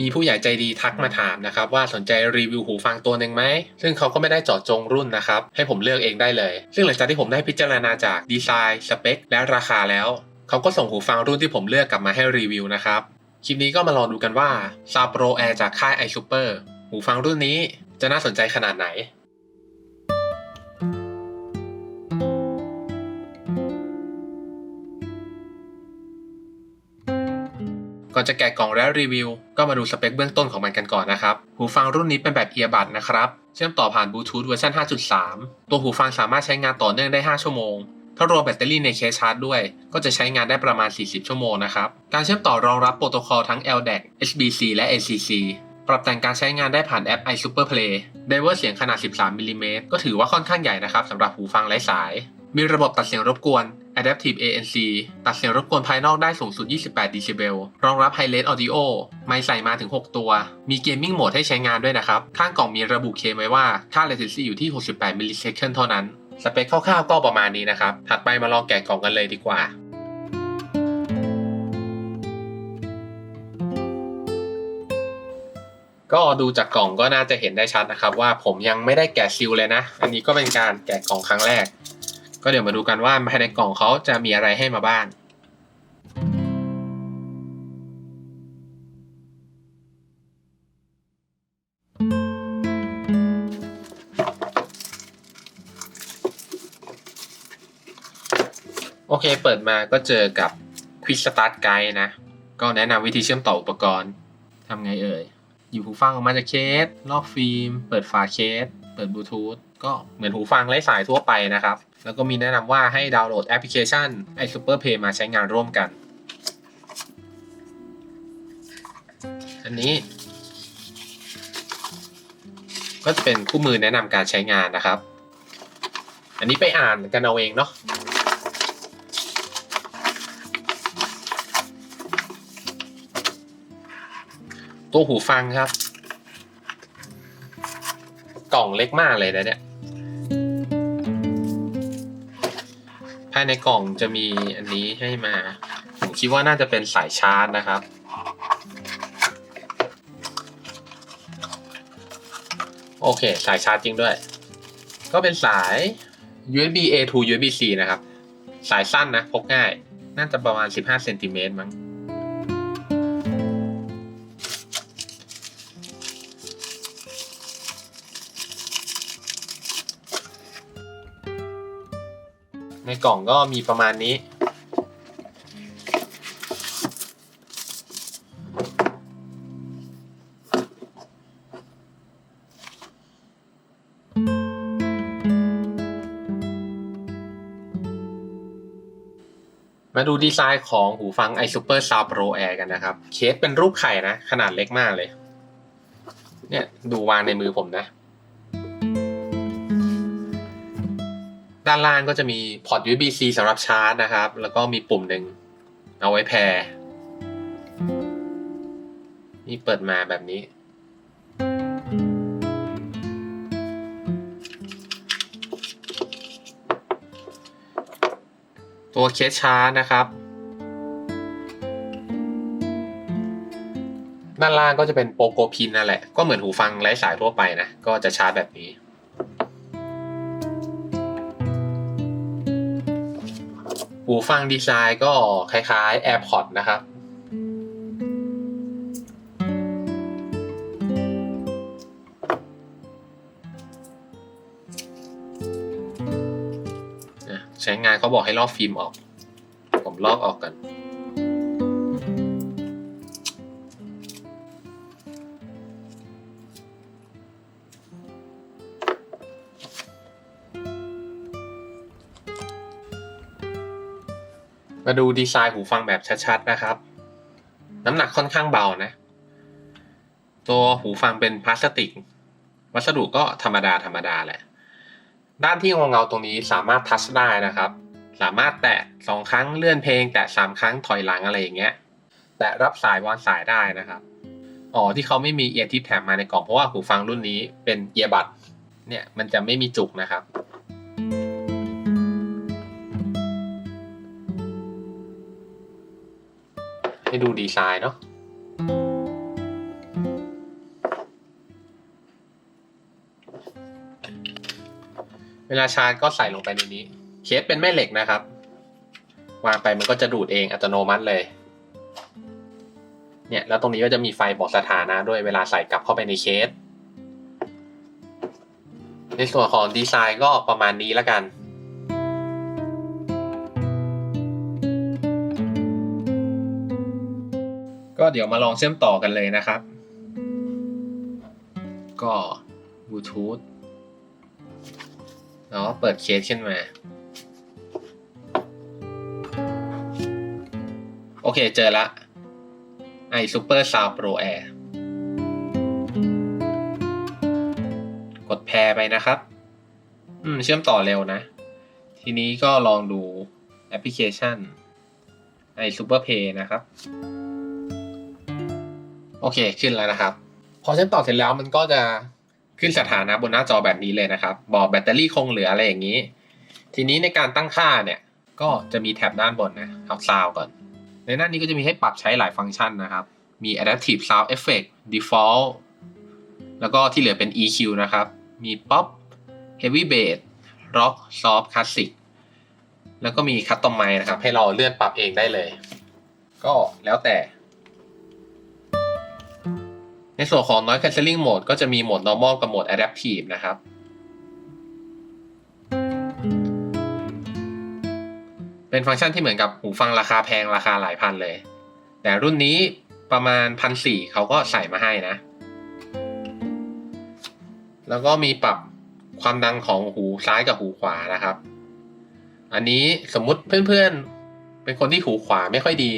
มีผู้ใหญ่ใจดีทักมาถามนะครับว่าสนใจรีวิวหูฟังตัวหนึ่งไหม ซึ่งเขาก็ไม่ได้เจาะจงรุ่นนะครับ ให้ผมเลือกเองได้เลย ซึ่งหลังจากที่ผมได้พิจารณาจากดีไซน์สเปคและราคาแล้ว เขาก็ส่งหูฟังรุ่นที่ผมเลือกกลับมาให้รีวิวนะครับ คลิปนี้ก็มาลองดูกันว่าซาโปรแอร์จากค่ายไอซูเปอร์หูฟังรุ่นนี้จะน่าสนใจขนาดไหน ก่อนจะแกะกล่องและรีวิว ก็มาดูสเปคเบื้องต้นของมันกันก่อนนะครับ หูฟังรุ่นนี้เป็นแบบเอียบัดนะครับ เชื่อมต่อผ่านบลูทูธเวอร์ชัน5.3 ตัวหูฟังสามารถใช้งานต่อเนื่องได้ 5 ชั่วโมง ถ้ารวมแบตเตอรี่ในเคสชาร์จด้วย ก็จะใช้งานได้ประมาณ 40 ชั่วโมงนะครับ การเชื่อมต่อรองรับโปรโตคอลทั้ง LDAC HBC และ ACC ปรับแต่งการใช้งานได้ผ่านแอป iSuperPlay ไดเวอร์เสียงขนาด 13มิลลิเมตรก็ถือว่าค่อนข้างใหญ่นะครับสำหรับหูฟังไร้สาย มีระบบตัดเสียงรบกวน Adaptive ANC ตัดเสียงรบกวนภายนอกได้สูงสุด 28ด b รองรับ High Res Audio ไมค์ใส่มาถึง 6 ตัว มี Gaming Mode ให้ใช้งานด้วยนะครับ ข้างกล่องมีระบุเคมไว้ว่า ค่า latency อยู่ที่ 68 มิลลิเซคันเท่านั้น สเปคคร่าวๆก็ประมาณนี้นะครับ ถัดไปมาลองแกะกล่องกันเลยดีกว่าก็ดูจากกล่องก็น่าจะเห็นได้ชัดนะครับ ว่าผมยังไม่ได้แกะซิลเลยนะ อันนี้ก็เป็นการแกะกล่องครั้งแรก ก็เดี๋ยวมาดูกันว่าภายในกล่องเขาจะมีอะไรให้มาบ้าง โอเคเปิดมาก็เจอกับ Quick Start Guide นะ ก็แนะนำวิธีเชื่อมต่ออุปกรณ์ทำไงเอ่ยหยิบหูฟังออกมาจากเคส ลอกฟิล์ม เปิดฝาเคส เปิดบลูทูธ ก็เหมือนหูฟังไร้สายทั่วไปนะครับ แล้วก็มีแนะนำว่าให้ดาวน์โหลดแอปพลิเคชัน iSuperPay มาใช้งานร่วมกัน อันนี้ ก็จะเป็นคู่มือแนะนำการใช้งานนะครับ อันนี้ไปอ่านกันเอาเองเนาะตัวหูฟังครับ กล่องเล็กมากเลยนะเนี่ยายในกล่องจะมีอันนี้ให้มา ผมคิดว่าน่าจะเป็นสายชาร์จนะครับ โอเค สายชาร์จจริงด้วย ก็เป็นสาย USB A to USB C นะครับ สายสั้นนะ พกง่าย น่าจะประมาณ 15เซนติเมตรมั้ง กล่องก็มีประมาณนี้ มาดูดีไซน์ของหูฟัง iSuper Sound Pro Air กันนะครับ เคสเป็นรูปไข่นะ ขนาดเล็กมากเลย เนี่ย ดูวางในมือผมนะ ด้านล่างก็จะมีพอร์ต USB-C สำหรับชาร์จนะครับ แล้วก็มีปุ่มหนึ่งเอาไว้แพร์นี่เปิดมาแบบนี้ ตัวเคสชาร์จนะครับ ด้านล่างก็จะเป็นโปโกพินนั่นแหละ ก็เหมือนหูฟังไร้สายทั่วไปนะ ก็จะชาร์จแบบนี้ หูฟังดีไซน์ก็คล้ายๆ AirPods นะครับ ใช้งานเขาบอกให้ลอกฟิล์มออก ผมลอกออกกัน มาดูดีไซน์หูฟังแบบชัดๆนะครับ น้ำหนักค่อนข้างเบานะ ตัวหูฟังเป็นพลาสติก วัสดุก็ธรรมดาธรรมดาแหละ ด้านที่เงาๆตรงนี้สามารถทัชได้นะครับ สามารถแตะสองครั้งเลื่อนเพลง แตะสามครั้งถอยหลังอะไรอย่างเงี้ย แตะรับสายวางสายได้นะครับอ๋อที่เขาไม่มีเอียร์ทิปแถมมาในกล่องเพราะว่าหูฟังรุ่นนี้เป็นเอียร์บัดเนี่ยมันจะไม่มีจุกนะครับ ให้ดูดีไซน์เนาะเวลาชาร์จก็ใส่ลงไปในนี้ เคสเป็นแม่เหล็กนะครับ วางไปมันก็จะดูดเองอัตโนมัติเลย เนี่ยแล้วตรงนี้ก็จะมีไฟบอกสถานะด้วยเวลาใส่กลับเข้าไปในเคส ในส่วนของดีไซน์ก็ประมาณนี้แล้วกัน ก็เดี๋ยวมาลองเชื่อมต่อกันเลยนะครับ ก็บลูทูธแล้วเปิดเคสขึ้นมา โอเคเจอละ i Super Sound Pro Air กดแพรไปนะครับ อืม เชื่อมต่อเร็วนะ ทีนี้ก็ลองดูแอปพลิเคชัน i Super Pay นะครับ โอเคขึ้นแล้วนะครับ พอเชื่อมต่อเสร็จแล้วมันก็จะขึ้นสถานะบนหน้าจอแบบนี้เลยนะครับ บอกแบตเตอรี่คงเหลืออะไรอย่างนี้ ทีนี้ในการตั้งค่าเนี่ยก็จะมีแท็บด้านบนนะเอาซาวก่อน ในหน้านี้ก็จะมีให้ปรับใช้หลายฟังก์ชันนะครับ มี Adaptive Sound Effect Default แล้วก็ที่เหลือเป็น EQ นะครับ มี Pop Heavy Bass Rock Soft Classic แล้วก็มี Customize นะครับ ให้เราเลื่อนปรับเองได้เลย ก็แล้วแต่ ในส่วนของ Noise Cancelling Mode ก็จะมีโหมด Normal กับโหมด Adaptive นะครับ เป็นฟังก์ชันที่เหมือนกับหูฟังราคาแพงราคาหลายพันเลย แต่รุ่นนี้ประมาณพันสี่เขาก็ใส่มาให้นะ แล้วก็มีปรับความดังของหูซ้ายกับหูขวานะครับ อันนี้สมมุติเพื่อนๆ เป็นคนที่หูขวาไม่ค่อยดี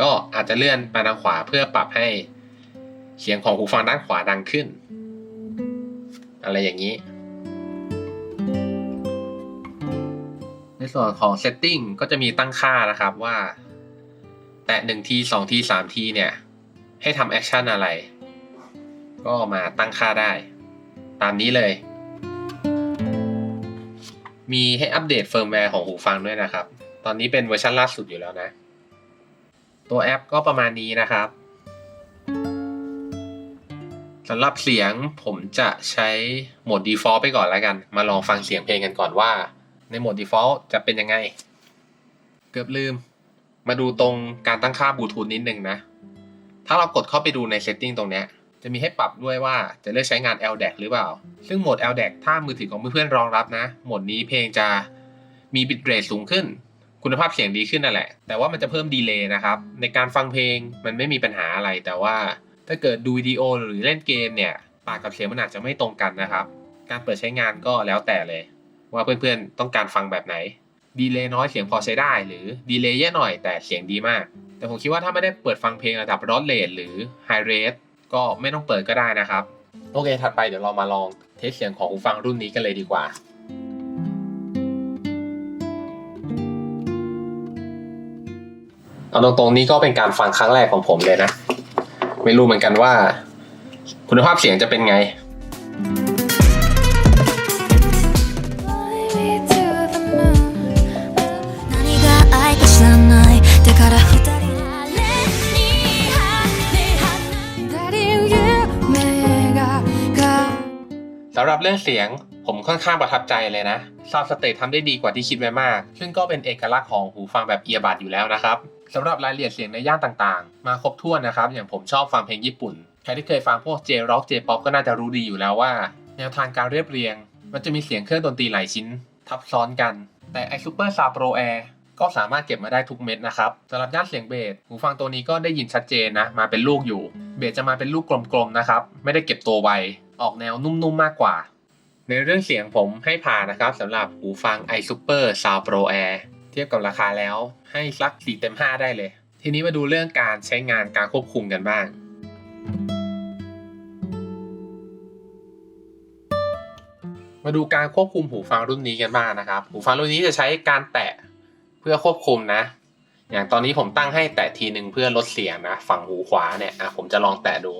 ก็อาจจะเลื่อนไปทางขวาเพื่อปรับให้ เสียงของหูฟังด้านขวาดังขึ้น อะไรอย่างนี้ ในส่วนของ setting ก็จะมีตั้งค่านะครับว่า แตะหนึ่งทีสองทีสามทีเนี่ย ให้ทำแอคชั่นอะไร ก็มาตั้งค่าได้ ตามนี้เลย มีให้อัปเดตเฟิร์มแวร์ของหูฟังด้วยนะครับ ตอนนี้เป็นเวอร์ชันล่าสุดอยู่แล้วนะ ตัวแอปก็ประมาณนี้นะครับ สำหรับเสียงผมจะใช้โหมด default ไปก่อนแล้วกัน มาลองฟังเสียงเพลงกันก่อนว่า ในโหมด default จะเป็นยังไง เกือบลืม มาดูตรงการตั้งค่าบลูทูธนิดนึงนะ ถ้าเรากดเข้าไปดูใน setting ตรงนี้ จะมีให้ปรับด้วยว่าจะเลือกใช้งาน LDAC หรือเปล่า ซึ่งโหมด LDAC ถ้ามือถือของเพื่อนๆรองรับนะ โหมดนี้เพลงจะมีบิตเรทสูงขึ้น คุณภาพเสียงดีขึ้นนั่นแหละ แต่ว่ามันจะเพิ่มดีเลย์นะครับ ในการฟังเพลงมันไม่มีปัญหาอะไรแต่ว่า ถ้าเกิดดูวิดีโอหรือเล่นเกมเนี่ย ปากกับเสียงมันอาจจะไม่ตรงกันนะครับ การเปิดใช้งานก็แล้วแต่เลย ว่าเพื่อนๆต้องการฟังแบบไหน ดีเลย์น้อยเสียงพอใช้ได้ หรือดีเลย์เยอะหน่อยแต่เสียงดีมาก แต่ผมคิดว่าถ้าไม่ได้เปิดฟังเพลงระดับรอดเลทหรือไฮเรทก็ไม่ต้องเปิดก็ได้นะครับ โอเค ถัดไปเดี๋ยวเรามาลองเทสเสียงของหูฟังรุ่นนี้กันเลยดีกว่าเอาตรงๆนี้ก็เป็นการฟังครั้งแรกของผมเลยนะ ไม่รู้เหมือนกันว่า คุณภาพเสียงจะเป็นไง สำหรับเรื่องเสียงผมค่อนข้างประทับใจเลยนะซาวสเตททำได้ดีกว่าที่คิดไว้มาก ซึ่งก็เป็นเอกลักษณ์ของหูฟังแบบเอียบัดอยู่แล้วนะครับ สำหรับรายละเอียดเสียงในย่านต่างๆ มาครบถ้วนนะครับ อย่างผมชอบฟังเพลงญี่ปุ่น ใครที่เคยฟังพวก J-Rock J-Pop ก็น่าจะรู้ดีอยู่แล้วว่า แนวทางการเรียบเรียง มันจะมีเสียงเครื่องดนตรีหลายชิ้น ทับซ้อนกัน แต่ i Super Sound Pro Air ก็สามารถเก็บมาได้ทุกเม็ดนะครับสำหรับย่านเสียงเบสหูฟังตัวนี้ก็ได้ยินชัดเจนนะ มาเป็นลูกอยู่ เบสจะมาเป็นลูกกลมๆนะครับ ไม่ได้เก็บตัวไว ออกแนวนุ่มๆมากกว่า ในเรื่องเสียงผมให้ผ่านนะครับสำหรับหูฟัง i Super Sound Pro Air เทียบกับราคาแล้ว ให้สัก4เต็ม 5 ได้เลย ทีนี้มาดูเรื่องการใช้งานการควบคุมกันบ้าง มาดูการควบคุมหูฟังรุ่นนี้กันบ้างนะครับ หูฟังรุ่นนี้จะใช้การแตะเพื่อควบคุมนะ อย่างตอนนี้ผมตั้งให้แตะทีหนึ่งเพื่อลดเสียงนะฝั่งหูขวาเนี่ยอะผมจะลองแตะดู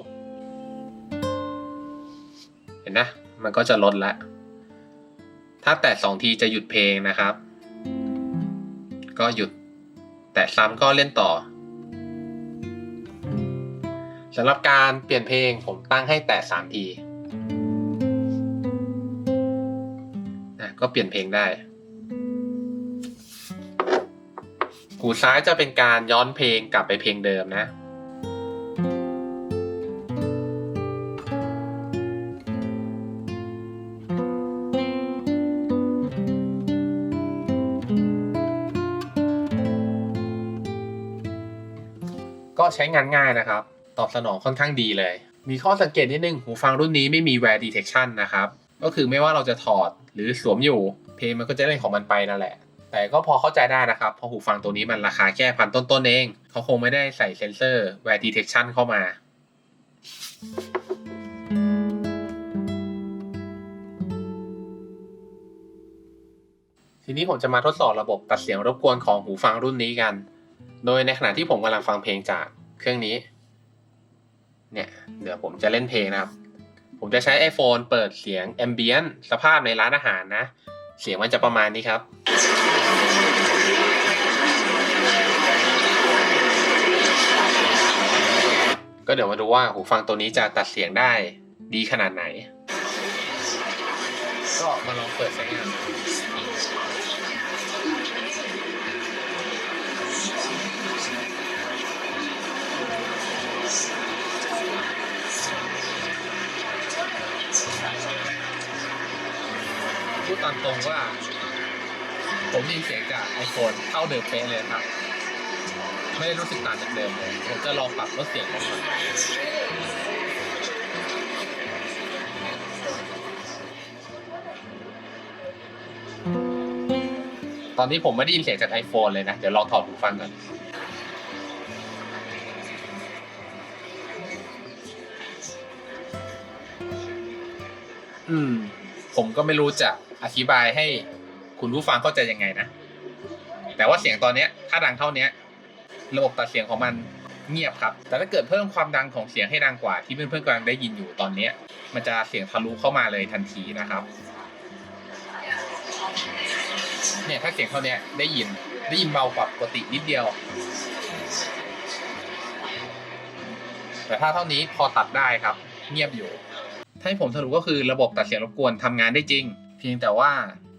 เห็นนะ มันก็จะลดละถ้าแตะสองทีจะหยุดเพลงนะครับ ก็หยุด แต่ซ้ำก็เล่นต่อสำหรับการเปลี่ยนเพลงผมตั้งให้แต่สามทีนะก็เปลี่ยนเพลงได้ หูซ้ายจะเป็นการย้อนเพลงกลับไปเพลงเดิมนะ ก็ใช้งานง่ายนะครับ ตอบสนองค่อนข้างดีเลย มีข้อสังเกตนิดนึง หูฟังรุ่นนี้ไม่มี wear detection นะครับ ก็คือไม่ว่าเราจะถอดหรือสวมอยู่ เพลงมันก็จะเล่นของมันไปนั่นแหละ แต่ก็พอเข้าใจได้นะครับ เพราะหูฟังตัวนี้มันราคาแค่พันต้นๆเอง เขาคงไม่ได้ใส่เซนเซอร์ wear detection เข้ามาทีนี้ผมจะมาทดสอบระบบตัดเสียงรบกวนของหูฟังรุ่นนี้กัน โดยในขณะที่ผมกำลังฟังเพลงจากเครื่องนี้ เนี่ย เดี๋ยวผมจะเล่นเพลงนะครับ ผมจะใช้ iPhone เปิดเสียง Ambient สภาพในร้านอาหารนะ เสียงมันจะประมาณนี้ครับก็เดี๋ยวมาดูว่าหูฟังตัวนี้จะตัดเสียงได้ดีขนาดไหน ก็มาลองเปิดใช้งาน ตามตรงว่า ผมยินเสียงจาก iPhone เท่าเดิมเป๊ะเลยครับ ไม่ได้รู้สึกต่างจากเดิมเลยผมจะลองปรับลดเสียงลงมาตอนนี้ผมไม่ได้ยินเสียงจาก iPhone เลยนะ เดี๋ยวลองถอดหูฟังก่อนอืม ผมก็ไม่รู้จะ อธิบายให้คุณผู้ฟังเข้าใจยังไงนะ แต่ว่าเสียงตอนเนี้ยถ้าดังเท่าเนี้ยระบบตัดเสียงของมันเงียบครับ แต่ถ้าเกิดเพิ่มความดังของเสียงให้ดังกว่าที่เพื่อนๆกำลังได้ยินอยู่ตอนเนี้ย มันจะเสียงทะลุเข้ามาเลยทันทีนะครับ เนี่ยถ้าเสียงเท่าเนี้ยได้ยินได้ยินเบากว่าปกตินิดเดียว แต่ถ้าเท่านี้พอตัดได้ครับ เงียบอยู่ ถ้าให้ผมสรุปก็คือระบบตัดเสียงรบกวนทำงานได้จริง พียงแต่ว่า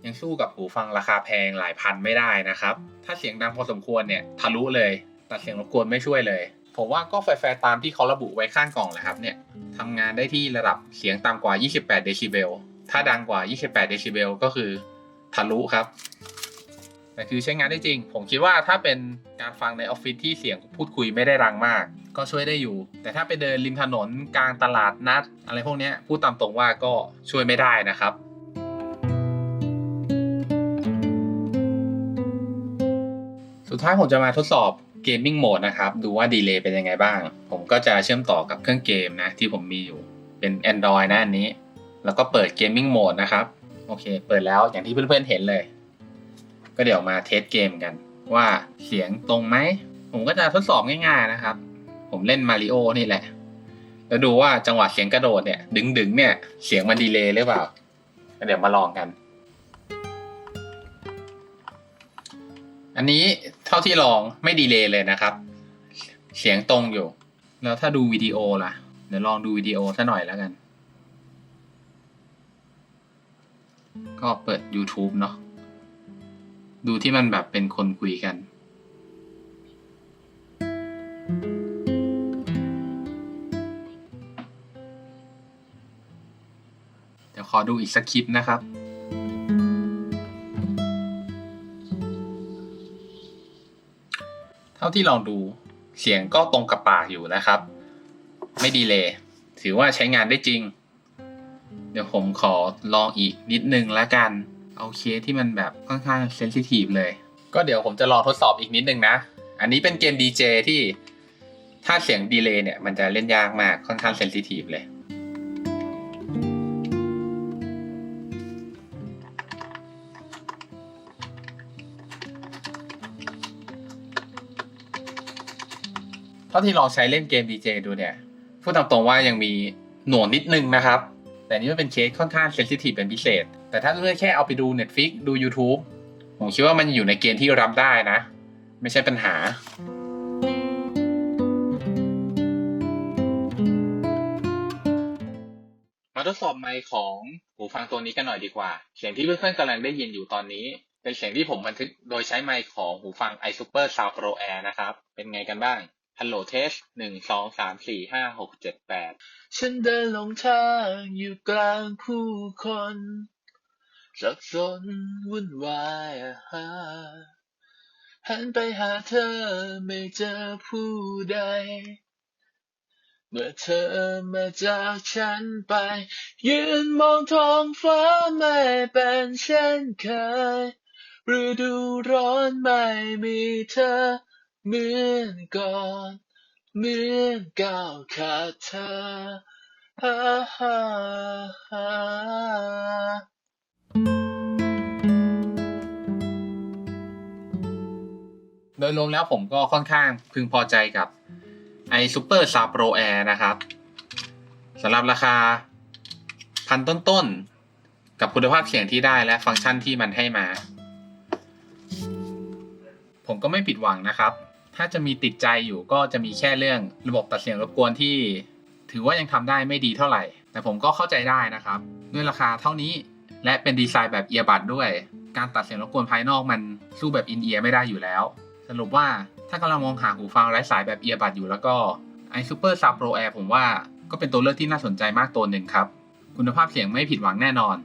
ยังสู้กับหูฟังราคาแพงหลายพันไม่ได้นะครับ ถ้าเสียงดังพอสมควรเนี่ยทะลุเลย ตัดเสียงรบกวนไม่ช่วยเลย ผมว่าก็แฟร์ตามที่เขาระบุไว้ข้างกล่องแหละครับเนี่ยทำงานได้ที่ระดับเสียงต่ำกว่า 28 เดซิเบล ถ้าดังกว่า 28 เดซิเบลก็คือทะลุครับ แต่คือใช้งานได้จริง ผมคิดว่าถ้าเป็นการฟังในออฟฟิศที่เสียงพูดคุยไม่ได้ดังมาก ก็ช่วยได้อยู่ แต่ถ้าไปเดินริมถนนกลางตลาดนัด อะไรพวกนี้พูดตามตรงว่าก็ช่วยไม่ได้นะครับ สุดท้ายผมจะมาทดสอบเกมมิ่งโหมดนะครับ ดูว่าดีเลย์เป็นยังไงบ้าง ผมก็จะเชื่อมต่อกับเครื่องเกมนะที่ผมมีอยู่เป็น Android นะอันนี้ แล้วก็เปิดเกมมิ่งโหมดนะครับ โอเค เปิดแล้วอย่างที่เพื่อนๆเห็นเลย ก็เดี๋ยวมาเทสเกมกัน ว่าเสียงตรงไหม ผมก็จะทดสอบง่าย ๆนะครับ ผมเล่นมาริโอนี่แหละ แล้วดูว่าจังหวะเสียงกระโดดเนี่ย ดึงๆเนี่ย เสียงมันดีเลย์หรือเปล่าก็เดี๋ยวมาลองกัน อันนี้เท่าที่ลองไม่ดีเลย์เลยนะครับ เสียงตรงอยู่ แล้วถ้าดูวิดีโอล่ะ เดี๋ยวลองดูวิดีโอซะหน่อยแล้วกัน ก็เปิด YouTube เนาะดูที่มันแบบเป็นคนคุยกัน เดี๋ยวขอดูอีกสักคลิปนะครับาที่ลองดูเสียงก็ตรงกับปากอยู่นะครับ ไม่ดีเลยถือว่าใช้งานได้จริง เดี๋ยวผมขอลองอีกนิดนึงแล้วกันเอาเคสที่มันแบบค่อนข้างเซนซิทีฟเลย ก็เดี๋ยวผมจะลองทดสอบอีกนิดนึงนะ อันนี้เป็นเกม DJ ที่ถ้าเสียงดีเลย์เนี่ยมันจะเล่นยากมากค่อนข้างเซนซิทีฟเลย เท่าที่ลองใช้เล่นเกม DJ ดูเนี่ยพูดตามตรงว่ายังมีหน่วงนิดนึงนะครับ แต่นี่มันเป็นเคสค่อนข้างเซนซิทีฟเป็นพิเศษ แต่ถ้าเลือกแค่เอาไปดู Netflix ดู YouTube ผมคิดว่ามันอยู่ในเกณฑ์ที่รับได้นะ ไม่ใช่ปัญหา มาทดสอบไมค์ของหูฟังตัวนี้กันหน่อยดีกว่า เสียงที่เพื่อนๆกำลังได้ยินอยู่ตอนนี้ เป็นเสียงที่ผมบันทึกโดยใช้ไมค์ของหูฟัง iSuper Sound Pro Air นะครับ เป็นไงกันบ้าง ฮัลโหลเทสหนึ่งสองสามสี่ห้าหกเจ็ดแปดฉันเดินลงทางอยู่กลางผู้คนสับสนวุ่นวายหันไปหาเธอไม่เจอผู้ใด เมื่อเธอมาจากฉันไป ยืนมองท้องฟ้าไม่เป็นเช่นเคยฤดูร้อนไม่มีเธอ เหมือนก่อนเหมือนก้าวขาดเธอฮ่าฮ่าฮ่าโดยรวมแล้วผมก็ค่อนข้างพึงพอใจกับ i Super Sound Pro Air นะครับสำหรับราคาพันต้นๆ กับคุณภาพเสียงที่ได้และฟังก์ชันที่มันให้มา ผมก็ไม่ผิดหวังนะครับ ถ้าจะมีติดใจอยู่ก็จะมีแค่เรื่องระบบตัดเสียงรบกวนที่ ถือว่ายังทำได้ไม่ดีเท่าไหร่ แต่ผมก็เข้าใจได้นะครับ ด้วยราคาเท่านี้และเป็นดีไซน์แบบเอียบัดด้วย การตัดเสียงรบกวนภายนอกมันสู้แบบอินเอียร์ไม่ได้อยู่แล้ว สรุปว่าถ้ากำลังมองหาหูฟังไร้สายแบบเอียบัดอยู่แล้วก็ i Super Sound Pro Air ผมว่าก็เป็นตัวเลือกที่น่าสนใจมากตัวหนึ่งครับ คุณภาพเสียงไม่ผิดหวังแน่นอน